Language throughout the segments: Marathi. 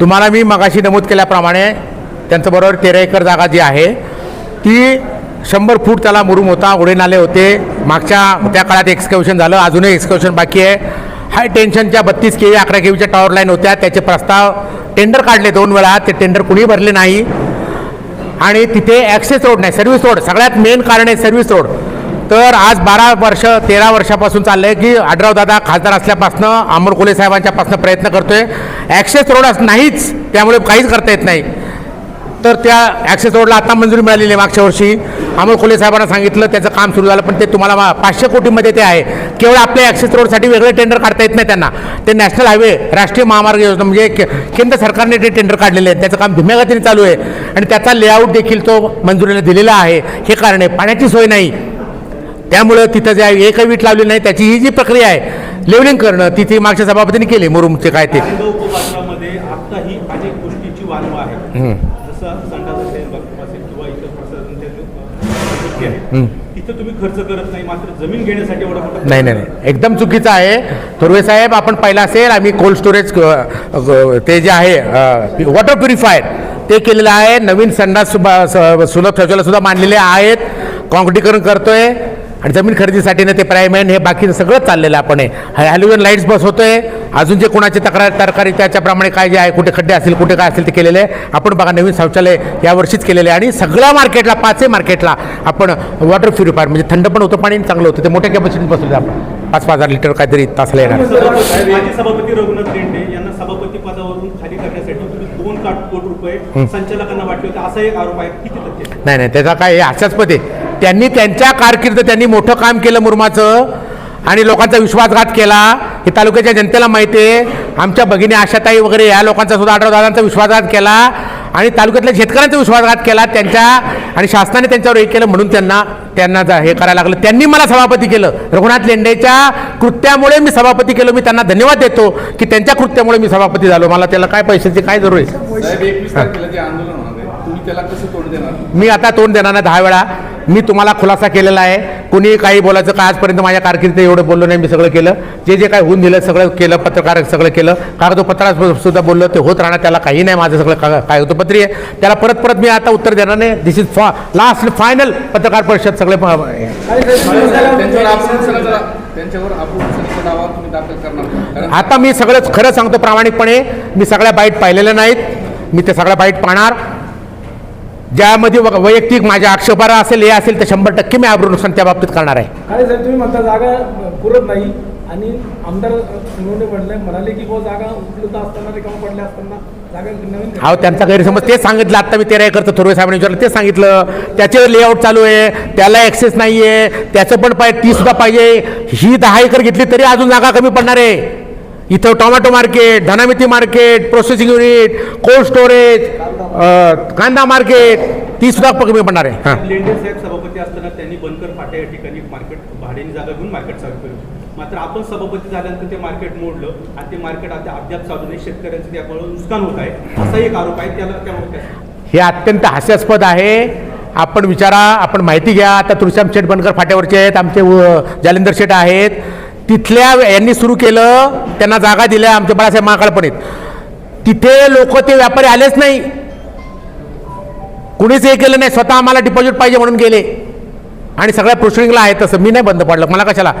तुम्हाला मी मगाशी नमूद केल्याप्रमाणे त्यांचं बरोबर तेरा एकर जागा जी आहे ती शंभर फूट त्याला मुरुम होता उडे नाले होते. मागच्या त्या काळात एक्सक्युशन झालं अजूनही एक्सक्युशन बाकी आहे. हाय टेन्शनच्या बत्तीस के अकरा केवीच्या टॉवर लाईन होत्या. त्याचे प्रस्ताव टेंडर काढले दोन वेळा. ते टेंडर कुणी भरले नाही. आणि तिथे ॲक्सेस रोड नाही सर्व्हिस रोड सगळ्यात मेन कारण आहे सर्व्हिस रोड तर आज बारा वर्ष तेरा वर्षापासून चाललं आहे की आडराव दादा खासदार असल्यापासनं अमर कोले साहेबांच्यापासून प्रयत्न करतोय. ॲक्सेस रोड असं नाहीच त्यामुळे काहीच करता येत नाही. तर त्या ॲक्सेस रोडला आता मंजुरी मिळालेली आहे मागच्या वर्षी. अमोल खोले साहेबांना सांगितलं त्याचं काम सुरू झालं पण ते तुम्हाला मा- पाचशे कोटीमध्ये ते आहे. केवळ आपल्या ॲक्सेस रोडसाठी वेगळे टेंडर काढता येत नाही त्यांना. ते नॅशनल हायवे राष्ट्रीय महामार्ग योजना म्हणजे के- केंद्र सरकारने ते टेंडर काढलेले आहेत. त्याचं काम धीम्या चालू आहे. आणि त्याचा लेआउट देखील तो मंजुरीला दिलेला आहे. हे कारण आहे. पाण्याची सोय नाही. त्यामुळं तिथं जे आहे एकही वीट लावली नाही त्याची ही जी प्रक्रिया आहे लेवलिंग करणं ती ती मागच्या सभापतीने केली मुरुमचे काय ते. तिथं नाही नाही एकदम चुकीचं आहे. थोरवे साहेब आपण पाहिलं असेल आम्ही कोल्ड स्टोरेज ते जे आहे वॉटर प्युरिफायर ते केलेलं आहे. नवीन संडास सुलभ शौचालय सुद्धा मांडलेले आहेत. कॉन्क्रिटीकरण करतोय. आणि जमीन खरेदीसाठी ना ते प्रायमॅन हे बाकीचं सगळं चाललेलं आहे आपण हे. हॅलोजन लाईट्स बस होतोय. अजून जे कोणाची तक्रार तरकारी त्याच्याप्रमाणे काय जे आहे कुठे खड्डे असतील कुठे काय असेल ते केलेले आहे आपण बघा नवीन शौचालय या वर्षीच केलेले आहे. आणि सगळ्या मार्केटला पाचही मार्केटला आपण वॉटर प्युरिफायर म्हणजे थंड पण होतं पाणी चांगलं होतं. ते मोठ्या कॅपॅसिटीत बसवलं आपण. पाच पाच हजार लिटर काहीतरी तासाला येणार. सभापती रघुनाथ लेंडे यांना सभापती पदावरून खाली करण्यासाठी दोन काट कोटी रुपये संचालकांना वाटले होते. असा एक आरोप आहे. किती नाही नाही त्याचा काय हे हास्यास्पद आहे. त्यांनी त्यांच्या कारकीर्द त्यांनी मोठं काम केलं मुरमाचं आणि लोकांचा विश्वासघात केला. हे तालुक्याच्या जनतेला माहिती आहे. आमच्या भगिनी आशाताई वगैरे या लोकांचा सुद्धा आढळदादांचा विश्वासघात केला आणि तालुक्यातल्या शेतकऱ्यांचा विश्वासघात केला त्यांच्या आणि शासनाने त्यांच्यावर हे केलं म्हणून त्यांना त्यांना जा- हे करायला लागलं. त्यांनी मला सभापती केलं. रघुनाथ लेंडेच्या कृत्यामुळे मी सभापती केलं. मी त्यांना धन्यवाद देतो की त्यांच्या कृत्यामुळे मी सभापती झालो. मला त्याला काय पैशाची काय जरूर आहे? मी आता तोंड देणार नाही दहा वेळा. मी तुम्हाला खुलासा केलेला आहे. कुणी काही बोलायचं का आजपर्यंत माझ्या कारकिर्दीत एवढं बोललो नाही मी सगळं केलं. जे जे काय होऊन दिलं सगळं केलं पत्रकार सगळं केलं. कागदोपत्रात सुद्धा बोललो ते होत राहणार त्याला काही नाही माझं सगळं का कागदोपत्री आहे. त्याला परत परत मी आता उत्तर देणार नाही. This is for last final पत्रकार परिषद सगळे आता मी सगळं खरं सांगतो प्रामाणिकपणे. मी सगळ्या बाईट पाहिलेल्या नाहीत. मी ते सगळ्या बाईट पाहणार. ज्यामध्ये वैयक्तिक माझ्या आक्षेपार्ह असेल हे असेल तर शंभर टक्के मी आब्रू नुकसान त्या बाबतीत करणार आहे. काय साहेब तुम्ही म्हणता जागा पुरत नाही आणि आमदार सोनवणे म्हणले म्हणाले की बुवा जागा उपलब्ध असताना रिकामा पडल्या असताना जागा नवीन अहो त्यांचा गैरसमज तेच सांगितलं. आता मी तेरा एकरचं थोरवे साहेबांनी विचारलं तेच सांगितलं. त्याचे लेआउट चालू आहे त्याला ॲक्सेस नाही आहे त्याचं पण पाहिजे ती सुद्धा पाहिजे. ही दहा एकर घेतली तरी अजून जागा कमी पडणार आहे. इथं tomato market धनामिती market processing unit cold storage कांदा मार्केट ती सुद्धा कमी पडणार आहे. हां. लेंडे साहेब सभापती असताना त्यांनी बनकर फाटा या ठिकाणी मार्केट भाड्याने जागा घेऊन मार्केट चालू केलं मात्र आपण सभापती झाल्यानंतर ते मार्केट मोडलं आणि ते मार्केट आता अद्याप चालू नाही. शेतकऱ्यांचं त्यामुळे नुकसान होत आहे. असा एक आरोप आहे. त्याला त्यामुळे हे अत्यंत हास्यास्पद आहे. आपण विचारा आपण माहिती घ्या. आता तुळशीराम शेठ बनकर फाट्यावरचे आहेत. आमचे जालिंदर शेठ आहेत. तिथल्या यांनी सुरू केलं त्यांना जागा दिल्या आमचे बाळासाहेब महाकाळ पण आहेत तिथे लोक ते व्यापारी आलेच नाही. कुणीच हे केलं नाही स्वतः आम्हाला डिपॉझिट पाहिजे म्हणून गेले. आणि सगळ्या प्रोसिडिंगला आहे तसं. मी नाही बंद पडलं. मला कशाला?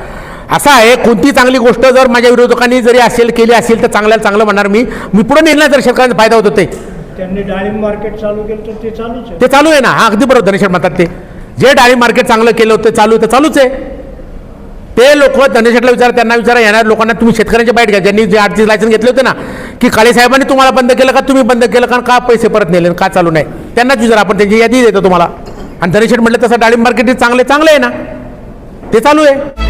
असं आहे कोणती चांगली गोष्ट जर माझ्या विरोधकांनी जरी असेल केली असेल तर चांगल्याला चांगलं म्हणणार मी. मी पुढे नेलं जर शेतकऱ्यांचा फायदा होतो ते. त्यांनी डाळिंब मार्केट चालू केलं तर ते चालूच आहे. ते चालू आहे ना. हा अगदी बरोबर. धनेश्वर म्हणतात ते. जे डाळी मार्केट चांगलं केलं होतं चालू आहे ते चालूच आहे. ते लोक धनेश्वरला विचारा त्यांना विचारा येणार लोकांना तुम्ही शेतकऱ्यांचे बाईट घ्या. ज्यांनी जे आरची लायसन्स घेतले होते ना की काळे साहेबांनी तुम्हाला बंद केलं का तुम्ही बंद केलं कारण का पैसे परत नेले का चालू नाही? त्यांनाच विचारा आपण त्यांची यादी देतो तुम्हाला. आणि धनेश्वर म्हटलं तसं डाळिंब मार्केट चांगले चांगलं आहे ना. ते चालू आहे.